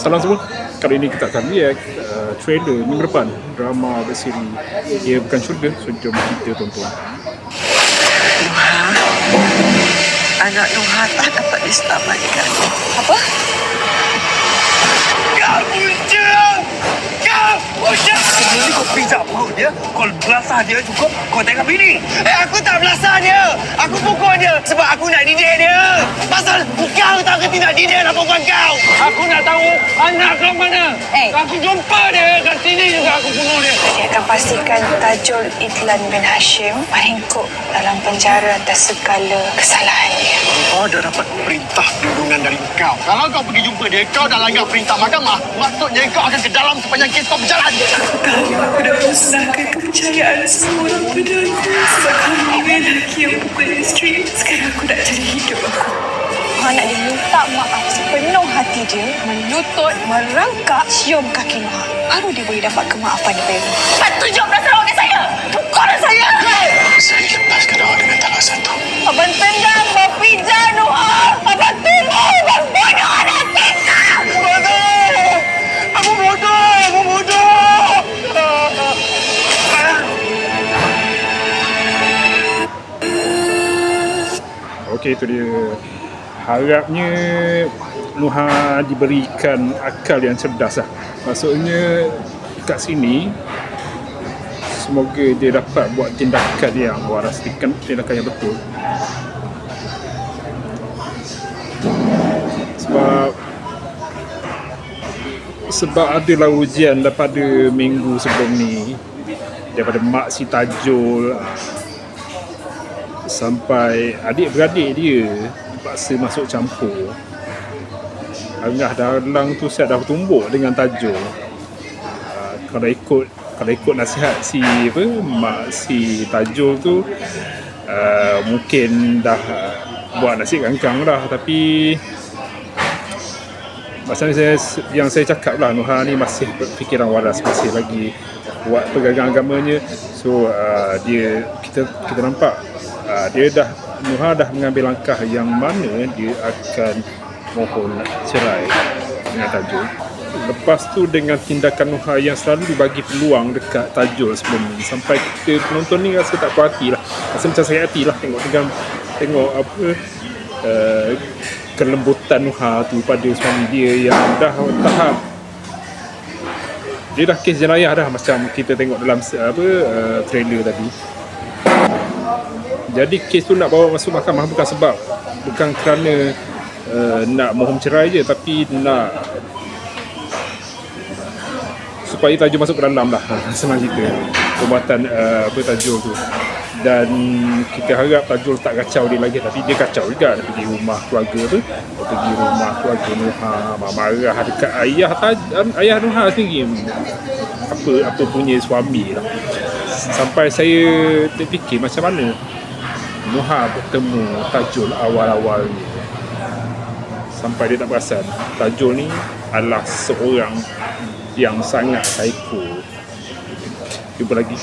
Salam semua. Kali ini kita akan react uh, trailer minggu depan drama berseri Ia Bukan Syurga. So jom kita tonton. Anak Nuha tak dapat diselamatkan. Apa? Kau punca! Kau punca! Sebelum kau pijak perut dia, kau belasah dia cukup, kau tengok bini. Eh, aku tak belasah dia. Aku pukul dia sebab aku nak didik dia. Pasal kau tak kerti nak didik anak perempuan kau. Aku nak tahu anak kau mana. Eh. Aku jumpa dia kat sini juga aku bunuh dia. Dia akan pastikan Tajul Idlan bin Hashim mahingkuk dalam penjara atas segala kesalahan dia. Kau dah dapat perintah perlindungan dari kau. Kalau kau pergi jumpa dia, kau dah langgar perintah mahkamah. Maksudnya kau akan ke dalam sepanjang kes kau berjalan. Kami aku dah musnahkan kepercayaan semua orang pada aku sebab kamu ni lelaki yang isteri. Sekarang aku nak cari hidup aku. Nuha nak diminta maaf sepenuh hati dia, melutut, merangkak, cium kaki Nuha. Baru dia boleh dapat kemaafan daripada Nuha. Cepat tunjuk perasaan kat saya! Pukul saya! Saya lepaskan awak dengan talak satu. Abang tendang, abang pijak Nuha! Abang tunggu, abang bunuh anak kita! Bodoh! Aku bodoh! Aku bodoh! Okey itu dia. Harapnya Nuha diberikan akal yang cerdas lah. Maksudnya kat sini semoga dia dapat buat tindakan yang waras, tindakan tindakan yang betul. Sebab sebab adalah ujian daripada minggu sebelum ni daripada mak si Tajul sampai adik-beradik dia terpaksa masuk campur. Angah Dalang tu saya dah bertumbuk dengan Tajul uh, kalau ikut kalau ikut nasihat si apa mak si Tajul tu uh, mungkin dah buat nasi kangkang lah. Tapi Masalah saya yang saya cakap lah Nuha ni masih berfikiran waras masih lagi buat pegangan agamanya. So uh, dia kita kita nampak uh, dia dah Nuha dah mengambil langkah yang mana dia akan mohon cerai dengan Tajul. Lepas tu dengan tindakan Nuha yang selalu dibagi peluang dekat Tajul sebelum ni. Sampai kita penonton ni rasa tak puas hati lah. Rasa macam sakit hati lah tengok dengan tengok apa uh, kelembutan Nuha tu pada suami dia yang dah tahap. Dia dah kes jenayah dah macam kita tengok dalam apa uh, trailer tadi jadi kes tu nak bawa masuk mahkamah bukan sebab bukan kerana uh, nak mohon cerai je tapi nak supaya Tajul masuk ke dalam lah. Senang cerita. Perbuatan uh, apa Tajul tu. Dan kita harap Tajul tak kacau dia lagi tapi dia kacau juga. Dia pergi rumah keluarga tu dia pergi rumah keluarga Nuha marah dekat ayah Taj, ayah Nuha sendiri. Apa apa punya suami lah sampai saya terfikir macam mana Nuha bertemu Tajul awal-awalnya sampai dia tak perasan Tajul ni adalah seorang yang sangat psycho. Jumpa lagi